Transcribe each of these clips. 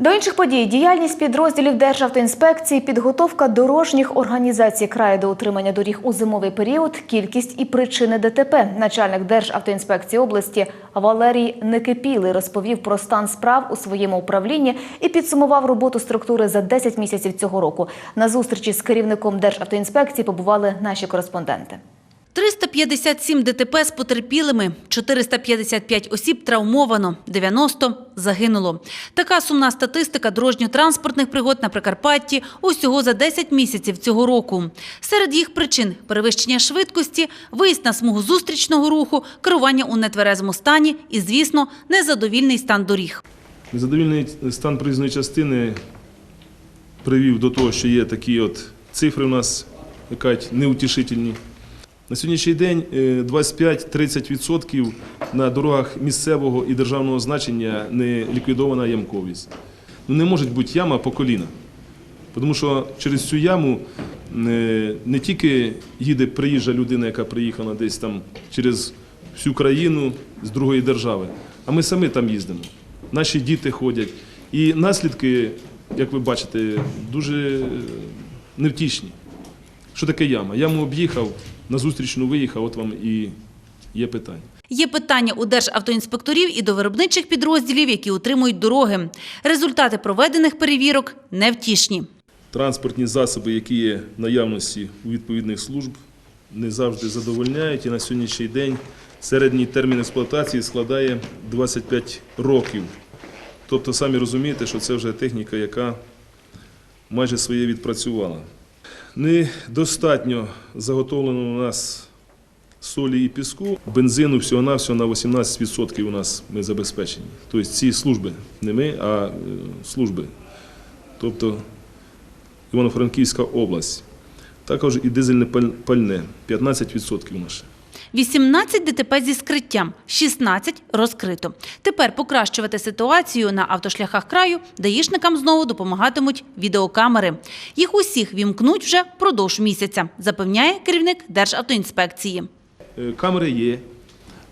До інших подій діяльність підрозділів Державтоінспекції, підготовка дорожніх організацій краю до утримання доріг у зимовий період, кількість і причини ДТП. Начальник Державтоінспекції області Валерій Некипілий розповів про стан справ у своєму управлінні і підсумував роботу структури за 10 місяців цього року. На зустрічі з керівником Державтоінспекції побували наші кореспонденти. 357 ДТП з потерпілими, 455 осіб травмовано, 90 загинуло. Така сумна статистика дорожньо-транспортних пригод на Прикарпатті усього за 10 місяців цього року. Серед їх причин – перевищення швидкості, виїзд на смугу зустрічного руху, керування у нетверезому стані і, звісно, незадовільний стан доріг. Незадовільний стан проїзної частини привів до того, що є такі от цифри у нас, як кажуть, неутішительні. На сьогоднішній день е, 25-30% на дорогах місцевого і державного значення не ліквідована ямковість. Ну, не може бути яма по коліна. Тому що через цю яму е, не тільки їде приїжджа людина, яка приїхала десь там через всю країну з другої держави, а ми самі там їздимо. Наші діти ходять. І наслідки, як ви бачите, дуже е, невтішні. Що таке яма? Яму об'їхав, на зустрічну виїхав, от вам і є питання. Є питання у державтоінспекторів і до виробничих підрозділів, які утримують дороги. Результати проведених перевірок невтішні. Транспортні засоби, які є в наявності у відповідних служб, не завжди задовольняють. І на сьогоднішній день середній термін експлуатації складає 25 років. Тобто, самі розумієте, що це вже техніка, яка майже своє відпрацювала. Недостатньо заготовлено у нас солі і піску. Бензину всього-навсього на 18% у нас ми забезпечені. Тобто ці служби, не ми, а е, служби. Тобто Івано-Франківська область. Також і дизельне пальне 15% наше. 18 ДТП зі скриттям, 16 розкрито. Тепер покращувати ситуацію на автошляхах краю даїшникам знову допомагатимуть відеокамери. Їх усіх вімкнуть вже впродовж місяця, запевняє керівник Державтоінспекції. Е, Камери є,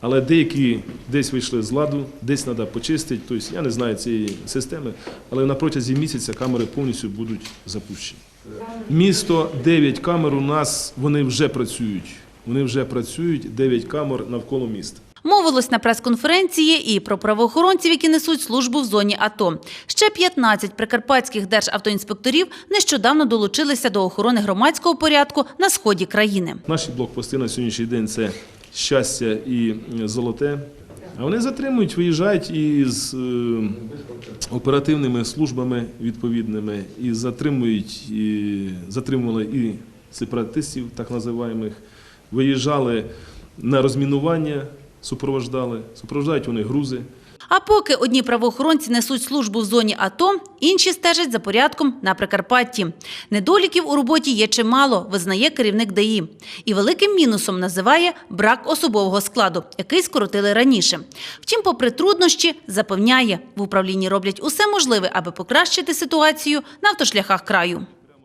але деякі десь вийшли з ладу, десь треба почистити. Тобто я не знаю цієї системи, але на протязі місяця камери повністю будуть запущені. Місто 9 камер у нас вони вже працюють. Вони вже працюють 9 камер навколо міста. Мовилось на прес-конференції і про правоохоронців, які несуть службу в зоні АТО. Ще 15 прикарпатських державтоінспекторів нещодавно долучилися до охорони громадського порядку на сході країни. Наші блокпости на сьогоднішній день це щастя і золоте. А вони затримують, виїжджають із е, оперативними службами відповідними і затримують, і затримували і сепаратистів, так називаємих, виїжджали на розмінування, супровождали, супроводжають вони грузи. А поки одні правоохоронці несуть службу в зоні АТО, інші стежать за порядком на Прикарпатті. Недоліків у роботі є чимало, визнає керівник ДАІ. І великим мінусом називає брак особового складу, який скоротили раніше. Втім, попри труднощі, запевняє, в управлінні роблять усе можливе, аби покращити ситуацію на автошляхах краю.